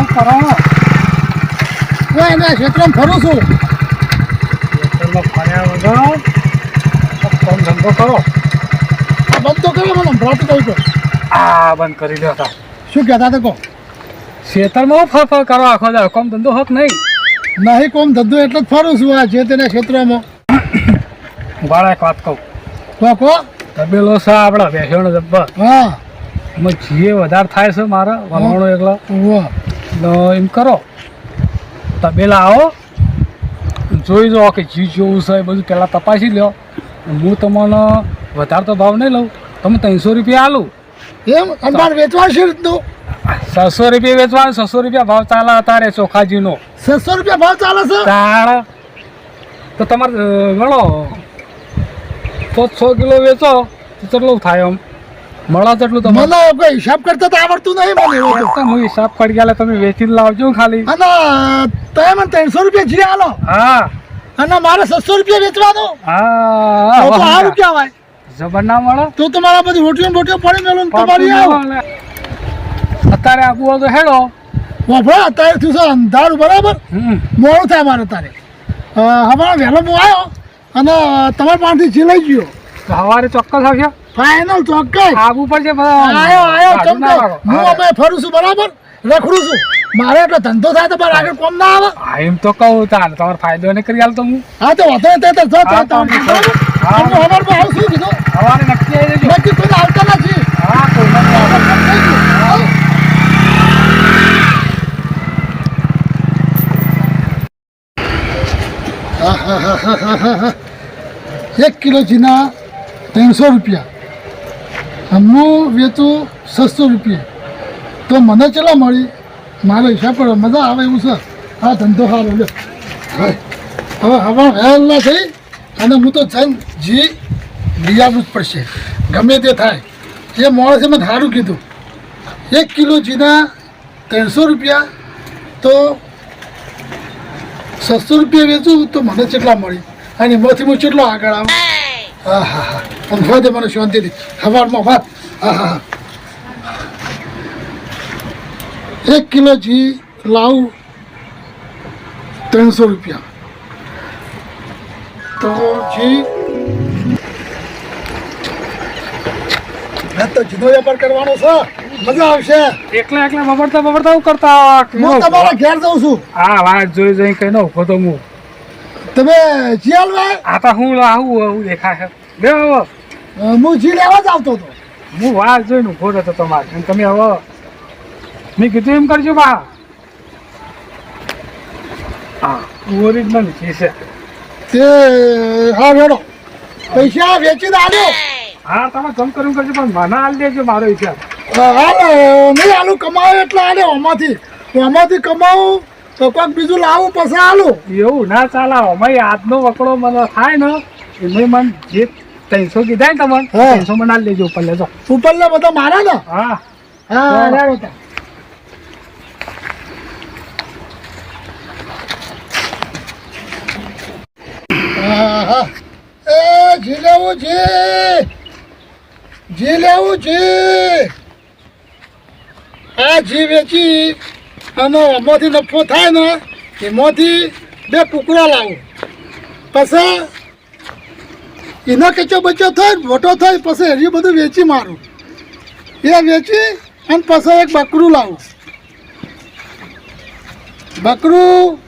એમ કરો હું એના ક્ષેત્રમાં ફરું છું. ખેતરમાં ફર્યા વગર કામ ધંધો કરો. બંધ તો કર્યો મને ભ્રાત કહ્યું તો આ બંધ કરી દો તા શું કહેતા હતા કહો ખેતરમાં ફર ફર કરો આખો કામ ધંધો હોત નહીં. નહીં કોમ ધંધો એટલે જ ફરું છું આ જે તેના ક્ષેત્રમાં. બાળા એક વાત કહું. કહો કહો તબેલો છે આપણા બેસવાનો જબ્બર. હા. જીએ વધારે થાય છે મારે વલણો એકલો. તો એમ કરો. તબેલા આવો. જોઈ જાઓ કે જી જોવું છે એ બધું પહેલાં તપાસી લ્યો. હું તમને વધારે તો ભાવ નહીં લઉં. તમે ત્રણસો રૂપિયા આલું. એમ? અને મારે વેચવા છે રીતનું? છસો રૂપિયા વેચવાનું છસો રૂપિયા ભાવ ચાલે અત્યારે ચોખાજીનો. છસો રૂપિયા ભાવ ચાલે છે? તાળ તો તમારે ગણો. તો છ કિલો વેચો તો કેટલું થાય આમ? મળે તેટલું તમારે. મને કોઈ હિસાબ કરતા તો આવડતું નહીં મને. હું હિસાબ કરી ગયા તમે વેચીને લાવજો ખાલી. અને તમે મને ત્રણસો રૂપિયા જીરે આલો. હા. અને મારે સસ્તો રૂપિયા વેચવાનો. હા તો સારું હા કહેવાય. જબર ના મળો? તો તમારા બધી રોટીઓ બોટીઓ પડી મેલું તમારી આવો. અત્યારે આપવું હોય તો હેડો. વફરા અત્યારે થયું છે અંધારું બરાબર? મોડું થાય મારે તારે હમણાં વહેલો હું આવ્યો અને તમારા પાસેથી જી લઈ ગયો સવારે ચોક્કસ આવશે ફાઇનલ ચોક્કસ. આવું પડશે આયો આયો વાગો. હું અમે ફરું છું બરાબર? રખડું છું. મારે એટલો ધંધો થાય તો મારે આગળ કોમ ના આવે. હા, એમ તો કહું તાર તમારો ફાયદો નહીં કરી આલતો હું. હા તો વાંધો તે તો જો તમે તો હા. હું. અમારે આવું છું કીધું? સવારે નક્કી આવી જજો. નક્કી કોઈ આવતા નથી. હા કોઈ નથી આવતો. એક કિલો ચીના ત્રણસો રૂપિયા. હમનું વેચું સસ્તો રૂપિયા. તો મને ચેલા મળી? મારો હિસાબ પડે મજા આવે એવું છે? આ ધંધો સારો લે હવે હવે વહેલા થઈ અને હું તો જન જી લીયાવું જ પડશે. ગમે તે થાય. એ માણસે મને સારું કીધું. એક કિલો જીના ત્રણસો રૂપિયા તો સસ્તો રૂપિયા વેચું તો મને ચેટલા મળી? અને એમાંથી હું કેટલો આગળ આવું? હા હા હા સમજવા દે મને શાંતિથી સવારમાં ભાત હા હા હા. એક કિલો ઘી લાવું ત્રણસો રૂપિયા તો ઘી તો જીનો વેપાર કરવાનો છે મજા આવશે એકલા એકલા બબડતા બબડતા હું કરતા હું તમારા ઘેર જાઉં છું હા વાત જોઈ જોઈ કઈ ઊભો તો હું. તમે જી હાલવા આ તો હું આવું આવું દેખાય છે. બે હું જી લેવા જ આવતો હતો. હું વાર જોઈને ઊભો હતો તમારે અને તમે હવે મેં કીધું એમ કરજો બા. હા ઓરિજિનલ ઘી છે. તે હા મેડો પૈસા વેચીને આલ્યો. હા તમે કમ કર્યું કરજો પણ મને હાલ દેજો મારો હિસાબ. હા નહીં આલું કમાવું એટલે આલ્યો આમાંથી. તો આમાંથી કમાવું તો કોઈક બીજું લાવું પછી આલું. એવું ના ચાલે અમારી આજનો વકડો મને થાય ને એમાં મને જે ત્રણસો કીધા ને તમને. ત્રણસો મને હાલ દેજો ઉપર લેજો. ઉપરલા બધા મારા ને? હા. હા. હા. એ જી લેવું જી. જી લેવું જી. આ જી વેચી અને આમાંથી નફો થાય ને એમાંથી બે ટુકડા લાવું. પછી એનો કેચો બચ્યો થાય મોટો થાય પછી હરી બધું વેચી મારું. એ વેચી અને પછી એક બકરું લાવું. બકરું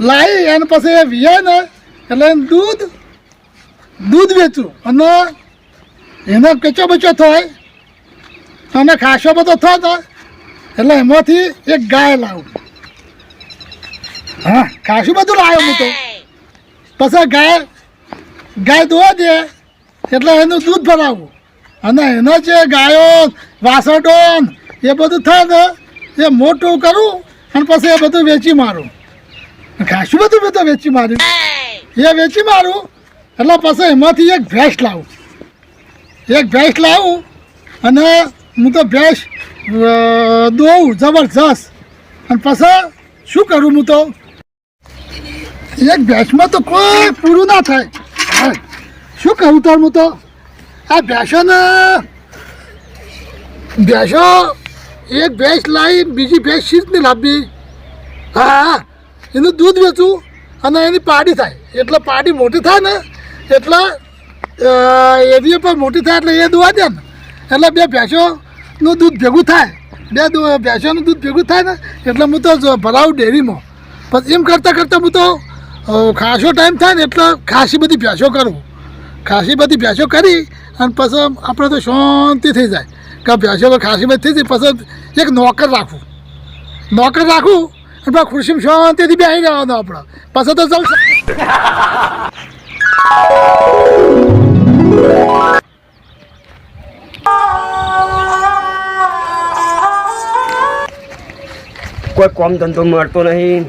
લાવી અને પછી એ વીએ ને એટલે દૂધ દૂધ વેચું. અને એનો કેચો બચ્યો થાય અને ખાસો બધો થતો એટલે એમાંથી એક ગાય લાવું. હા ખાસું બધું લાવ્યો હું તો. પછી ગાય ગાય દોવા દે. એટલે એનું દૂધ ભરાવું. અને એનો જે ગાયો, વાસણો એ બધું થાય એ મોટું કરું અને પછી એ બધું વેચી મારું. ઘાસું બધું બધું વેચી માર્યું? એ વેચી મારું, એટલે પછી એમાંથી એક ભેંસ લાવું. એક ભેંસ લાવું અને હું તો ભેંસ દોઉં જબરજસ્ત. અને પછી શું કરું હું તો? એક ભેંસમાં તો કોઈ પૂરું ના થાય. શું કહું તાર હું તો? આ ભેંસોને ભેંસો, એક ભેંસ લાવી બીજી ભેંસ શીત નહીં લાવવી હા એનું દૂધ વેચું અને એની પાડી થાય. એટલે પાડી મોટી થાય ને, એટલે એવી પણ મોટી થાય એટલે એ દોવા દે ને. એટલે બે ભેંસોનું દૂધ ભેગું થાય. બે ભેંસોનું દૂધ ભેગું થાય ને, એટલે હું તો ભરાવું ડેરીમાં. પછી એમ કરતાં કરતાં હું તો ખાસો ટાઈમ થાય ને એટલે ખાસી બધી ભેંસો કરું. ખાસી બધી ભેંસો કરી અને પછી આપણે તો શાંતિ થઈ જાય. કે ભેંસો ખાસી બધી થઈ જાય, પછી એક નોકર રાખવું નોકર રાખવું અને પછી ખુરશીમાં શાંતિથી બેસી જવાનો આપણે. પછી તો ચાલશે કોઈ કોમ ધંધો મળતો નહીં.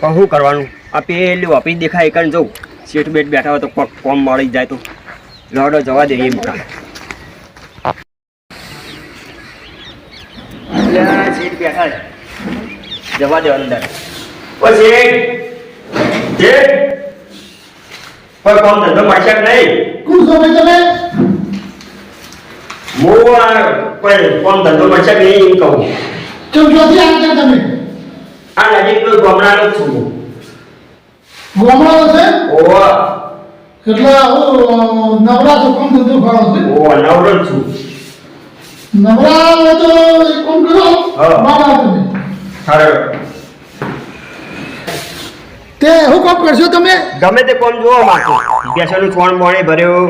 પણ શું કરવાનું? આ પેલું આપી દેખાય એકણ જવું શેઠ બેઠ બેઠા હોય તો કોક કોમ મળી જાય તો. લડો જવા દે એમ કા. બેઠા જવા દે અંદર. ઓ શેઠ કોઈ કોમ ધંધો કે નહીં? કોણ છો તમે? હું આ કોઈ કોમ ધંધો મળશે નહીં એમ કહું. ચમ ક્યાંથી આવ્યા તમે? આ નજીક કોઈ ગામડાનો છું હું. છે? ઓવા એટલે હું નવરા તો કોમ ધંધો છે? ઓવા નવરો છું. નવરા તો એક કરો? હા. તમે. સારું તે શું કોમ કરશો તમે? ગમે તે કોમ જોવા માથું ભેંસોનું છોણ મોણે ભર્યો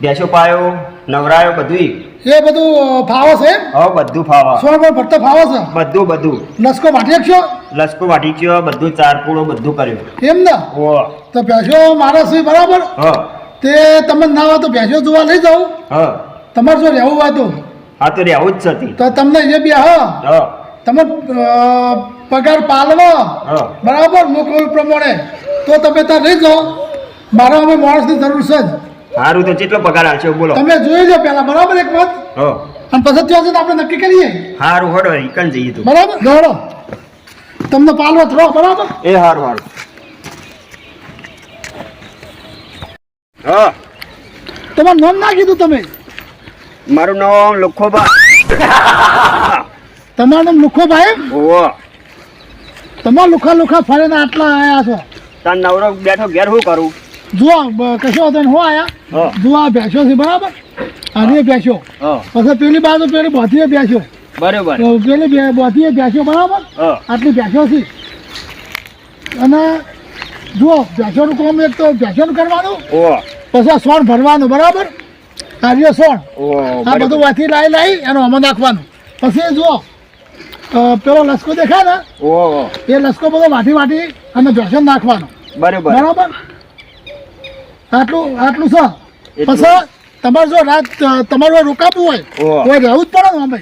ભેંસો પાયો નવરાયો બધું એ બધું ફાવો છે હા બધું ફાવા. છોણ પણ ભરતો ફાવો છે? બધું બધું. લસકો વાટી શકશો લસકો વાટી ગયો બધું ચાર પૂળો બધું કર્યું. એમ ને? ઓ તો ભેંસો મારા સુધી બરાબર? હ. તે તમે ના હોય તો ભેંસો જોવા લઈ જાઓ. હ. તમારે જો રહેવું હોય તો. હા તો રહેવું જ છે તો. તમને એ બે હા. તમે પગાર પાલવો. બરાબર? મોકલ પ્રમાણે. તો તમે ત્યાં લઈ જાઓ. મારો અમે માણસની જરૂર છે જ. સારું તો કેટલો પગાર આવશે? બોલો. તમે જોઈ લો પહેલા બરાબર એક વાત? અને પછી ત્યાં આપણે નક્કી કરીએ. સારું હડો ઈકણ જઈએ તો. બરાબર? દોડો તમને પાલવો થરો બરાબર એ સારું હારું. હા. તમારું નામ ના કીધું તમે? મારું નામ લખોબા. તમારું નામ લુખોભાઈ ઓ તમાર લુખા લુખા ફરીને આટલા આયા છો. તાર નવરો બેઠો ઘેર શું કરું? જુઓ કશો હતો હું આયા. હા. જુઓ આ ભેંસો છે બરાબર? અને બેસ્યો હા. પછી પેલી બાજુ પેલી બોધીએ ભેંસો. બરોબર. તો પેલી બે- બોધીએ ભેંસો બરાબર? આટલી ભેંસો છે. અને જુઓ ભેંસોનું કામ એક તો ભેંસોનું કરવાનું પછી સોણ ભરવાનું બરાબર? કાર્ય સોણ. આ બધું વાથી લાવી લાવી એનું આમાં નાખવાનું. પછી અ, પેલો લસકો દેખાય ને? એ લસકો બધો વાટી વાટી અને ભેંસો નાખવાનો. બરાબર. બરાબર? આટલું આટલું છે. પછી તમારે જો રાત તમારું રોકાવું હોય ઓહ. રહેવું જ પડે ને અમે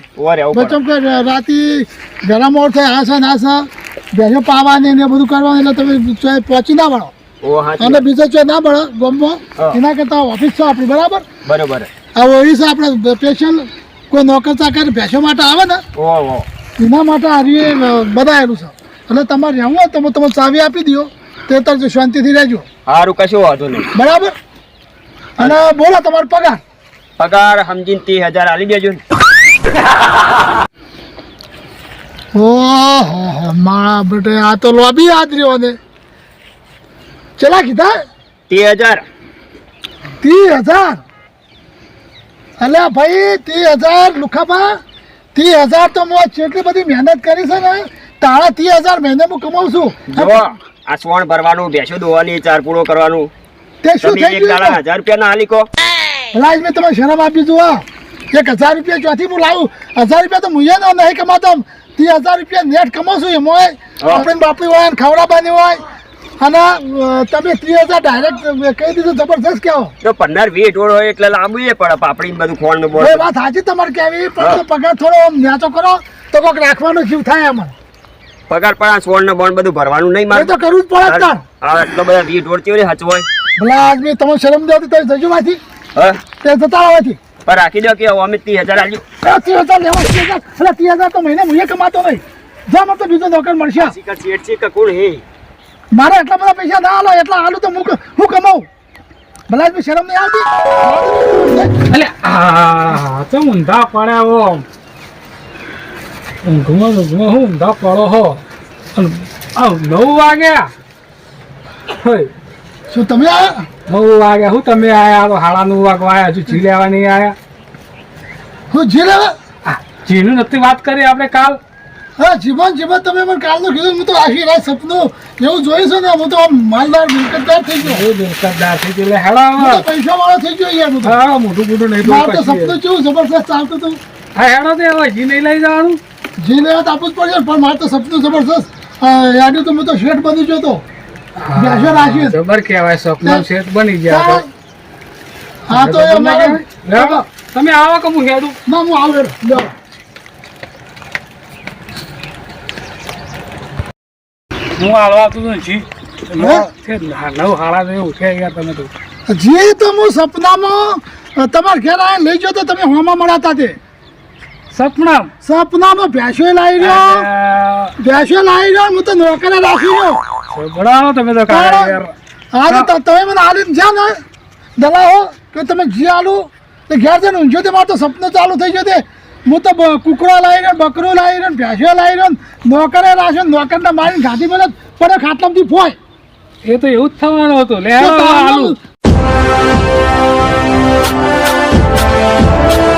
બચમ કે રાતે વહેલા મોડ થાય આ છે ને આ છે ભેંસો પાવાની ને બધું કરવાનું એટલે તમે પહોંચી ના વળો. અને બીજો ચોય ના મળે ગામમાં એના કરતા ઓફિસ છે આપણી બરાબર? બરોબર. આ ઓળી આપણે સ્પેશિયલ કોઈ નોકર ચાકર ભેંસો માટે આવે ને એના માટે હારીએ બધા એ છે. એટલે તમારે રહેવું હોય તો તમે ચાવી આપી દો તે તરફ શાંતિથી રહેજો. સારું કશું વાંધો નહીં. બરાબર? અને બોલો તમારો પગાર. પગાર સમજીને ત્રીસ હજાર આલી દેજો ઓહો મારા બેટે આ તો લોબી યાદ રહ્યો ને ચલા કીધા? ત્રીસ હજાર. ત્રીસ હજાર? અલ્યા ભાઈ ત્રીસ હજાર લુખાબા ત્રીસ હજાર તો હું જેટલી બધી મહેનત કરી છે ને તારા ત્રીસ હજાર મહિને હું કમાઉં છું. આ સોણ ભરવાનું ભેંસો દોવાની ચાર પૂરો કરવાનું. તે શું થઈ ગયું રૂપિયા ના આલી કો ભલા મેં તમે શરમ આપી એક હજાર રૂપિયા ચોથી હું લાવું? હજાર રૂપિયા તો મુએ ના નહીં કમાતો રૂપિયા નેટ કમાઉં છું એમાં આપણે બાપડી હોય ને ખવડાવવાની હોય. અને તમે ત્રીસ હજાર ડાયરેક્ટ કહી દીધું જબરજસ્ત કહો. તો પંદર વીસ હોય એટલે લાંબુ એ પડે પાપડી બધું ખોણનું વાત સાચી તમારે કેવી પણ પગાર થોડો ન્યાચો કરો તો કોઈક રાખવાનો જીવ થાય એમાં પગાર પણ આ સોળ ને બોન્ડ બધું ભરવાનું નહીં મારે. તો કરવું જ પડે હા એટલો બધા વીસ ઢોળ હોય હચવાય? ભલા આદમી તમે શરમ દે તો જજો માંથી હા? તે જતા આવવાથી પણ રાખી દો કે અમે ત્રીસ હજાર આલ્યું ત્રીસ હજાર લેવા ત્રીસ હજાર. એટલે ત્રીસ હજાર તો મહિને મુએ કમાતો નહીં. જા મને તો બીજો નોકર મળશે. કોણ હે? મારે એટલા બધા પૈસા ના આલો એટલા આલું તો હું હું કમાઉં. ભલા આદમી શરમ નહીં આવતી? એટલે આ તો ઊંધા પડ્યા હો. ઊંઘમાં ઊંઘમાં હું ઊંધા પડો હો. અને આ નવ વાગ્યા. હોય. શું તમે આયા? બહુ વાગ્યા હું તમે આયા? તો હાડા નવ વાગવા આયા? હજુ જી લેવા નહીં આયા? હું જી લેવા? જીનું નથી વાત કરી આપણે કાલ? હા જીવન જીવન તમે મને કાલનું કીધું હું તો આખી રાત સપનું એવું જોયું છે ને હું તો માલદાર મિલકતદાર થઈ ગયો. હું મિલકતદાર થઈ ગયો. હેડા પૈસા વાળો થઈ ગયો યાર હું તો હા મોટું મોટું નહીં મારું તો સપનું કેવું જબરદસ્ત ચાલતું હતું? હા હેડો તે હવે. જી નહીં લઈ જવાનું? જી લેવા તો આપવું જ પડશે પણ મારે તો સપનું જબરદસ્ત યાદ તો હું તો શેઠ બની ગયો તો. બેસો રાખીએ જબર કહેવાય સપનું શેઠ બની ગયા. હા તો તમે આવો કે હું હેડું? ના હું આવું હેડો. હું હાલવા આવતો હતો જી તો હું સપનામાં તમારા ઘેર આવીને લઈ જાઓ તો તમે હોમાં મળાતા તે. સપના સપનામાં ભેંસો લાવી રહ્યો. ભેંસો લાવી રહ્યો હું તો નોકરે રાખી રહ્યો. બરાબર તમે તો હા. તો તમે મને આલીને જ્યાં ને દલાવો કે તમે જી આલુ તો ઘેર જઈને ઊંઝો તે મારે તો સપનું ચાલુ થઈ ગયો તે. હું તો કૂકડો લાવી રહ્યો બકરો લાવી રહ્યો ભેંસો લાવી રહ્યો નોકરે રાખ્યો નોકરને મારીને ગાડી મને પડે ખાટલામાંથી ફોય. એ તો એવું જ થવાનું હતું. લે તો હેડો, તારું- હાલું. આ